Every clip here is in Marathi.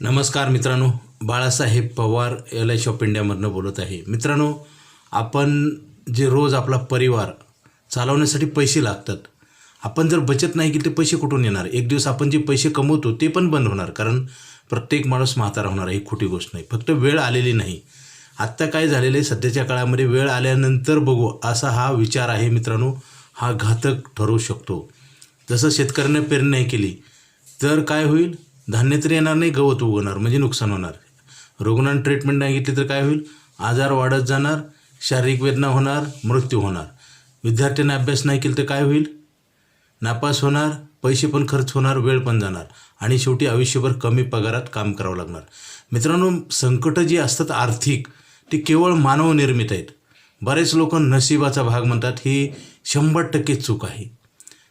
नमस्कार मित्रांनो Balasaheb Pawar L I shop इंडियामधनं बोलत आहे. मित्रांनो आपण जे रोज आपला परिवार चालवण्यासाठी पैसे लागतात आपण जर बचत नाही केली ते पैसे कुठून येणार? एक दिवस आपण जे पैसे कमवतो ते पण बंद होणार कारण प्रत्येक माणूस म्हातारा होणार ही खोटी गोष्ट नाही. फक्त वेळ आलेली नाही. आत्ता काय झालेलं आहे सध्याच्या काळामध्ये वेळ आल्यानंतर बघू असा हा विचार आहे मित्रांनो हा घातक ठरू शकतो. जसं शेतकऱ्यानं पेरणी नाही केली तर काय होईल? धान्य तर येणार नाही गवत उगवणार म्हणजे नुकसान होणार. रुग्णांना ट्रीटमेंट नाही घेतली तर काय होईल? आजार वाढत जाणार शारीरिक वेदना होणार मृत्यू होणार. विद्यार्थ्यांना अभ्यास नाही केला तर काय होईल? नापास होणार पैसे पण खर्च होणार वेळ पण जाणार. आणि शेवटी आयुष्यभर कमी पगारात काम करावं लागणार. मित्रांनो संकटं जी असतात आर्थिक ती केवळ मानवनिर्मित आहेत. बरेच लोक नशिबाचा भाग म्हणतात ही शंभर टक्के चूक आहे.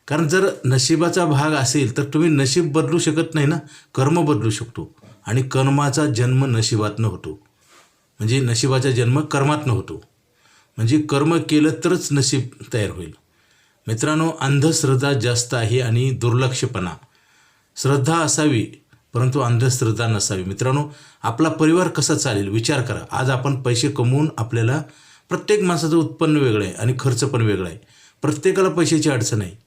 कारण जर नशिबाचा भाग असेल तर तुम्ही नशीब बदलू शकत नाही ना? कर्म बदलू शकतो. आणि कर्माचा जन्म नशिबातनं होतो. म्हणजे नशिबाचा जन्म कर्मातनं होतो. म्हणजे कर्म केलं तरच नशीब तयार होईल. मित्रांनो अंधश्रद्धा जास्त आहे आणि दुर्लक्षपणा. श्रद्धा असावी परंतु अंधश्रद्धा नसावी. मित्रांनो आपला परिवार कसा चालेल? विचार करा. आज आपण पैसे कमवून आपल्याला प्रत्येक माणसाचं उत्पन्न वेगळं आहे आणि खर्च पण वेगळा आहे. प्रत्येकाला पैशाची अडचण आहे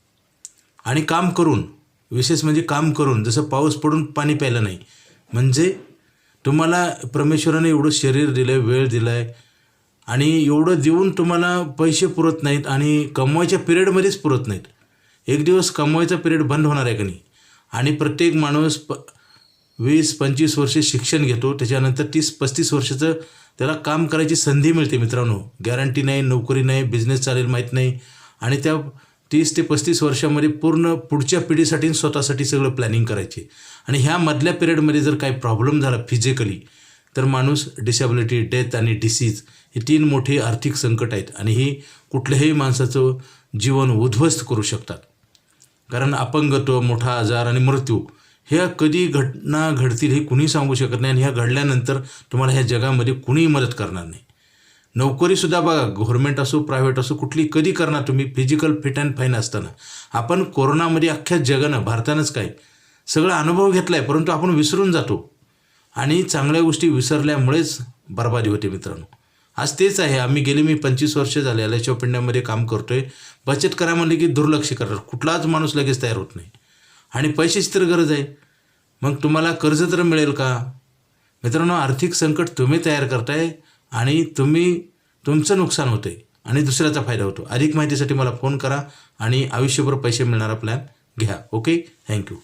आणि काम करून विशेष म्हणजे काम करून जसं पाऊस पडून पाणी प्यायलं नाही म्हणजे तुम्हाला परमेश्वराने एवढं शरीर दिलं आहे वेळ दिला आहे आणि एवढं देऊन तुम्हाला पैसे पुरत नाहीत आणि कमवायच्या पिरियडमध्येच पुरत नाहीत. एक दिवस कमवायचा पिरियड बंद होणार आहे का नाही? आणि प्रत्येक माणूस प वीस पंचवीस वर्षे शिक्षण घेतो त्याच्यानंतर तीस पस्तीस वर्षाचं त्याला काम करायची संधी मिळते मित्रांनो. गॅरंटी नाही नोकरी नाही बिझनेस चालेल माहीत नाही. आणि त्या तीस ते पस्तीस वर्षामध्ये पूर्ण पुढच्या पिढीसाठी स्वतःसाठी सगळं प्लॅनिंग करायचे. आणि ह्या मधल्या पिरियडमध्ये जर काही प्रॉब्लेम झाला फिजिकली तर माणूस डिसॅबिलिटी डेथ आणि डिसीज हे तीन मोठे आर्थिक संकट आहेत. आणि ही कुठल्याही माणसाचं जीवन उद्ध्वस्त करू शकतात. कारण अपंगत्व मोठा आजार आणि मृत्यू ह्या कधी घटना घडतील हे कुणी सांगू शकत नाही. आणि ह्या घडल्यानंतर तुम्हाला ह्या जगामध्ये कुणीही मदत करणार नाही. नोकरीसुद्धा बघा गव्हर्मेंट असो प्रायव्हेट असो कुठली कधी करणार तुम्ही फिजिकल फिट अँड फाईन असताना. आपण कोरोनामध्ये अख्ख्या जगानं भारतानंच काय सगळा अनुभव घेतला आहे परंतु आपण विसरून जातो. आणि चांगल्या गोष्टी विसरल्यामुळेच बर्बादी होते मित्रांनो. आज तेच आहे आम्ही गेले मी पंचवीस वर्ष झाले एल एच ऑफ इंडियामध्ये काम करतो आहे बचत करा म्हणले की दुर्लक्ष करणार कुठलाच माणूस लगेच तयार होत नाही. आणि पैशाची तर गरज आहे. मग तुम्हाला कर्ज तर मिळेल का? मित्रांनो आर्थिक संकट तुम्ही तयार करताय. आणि तुम्ही तुमचं नुकसान होतं आहे आणि दुसऱ्याचा फायदा होतो. अधिक माहितीसाठी मला फोन करा आणि आयुष्यभर पैसे मिळणारा प्लॅन घ्या. Okay thank you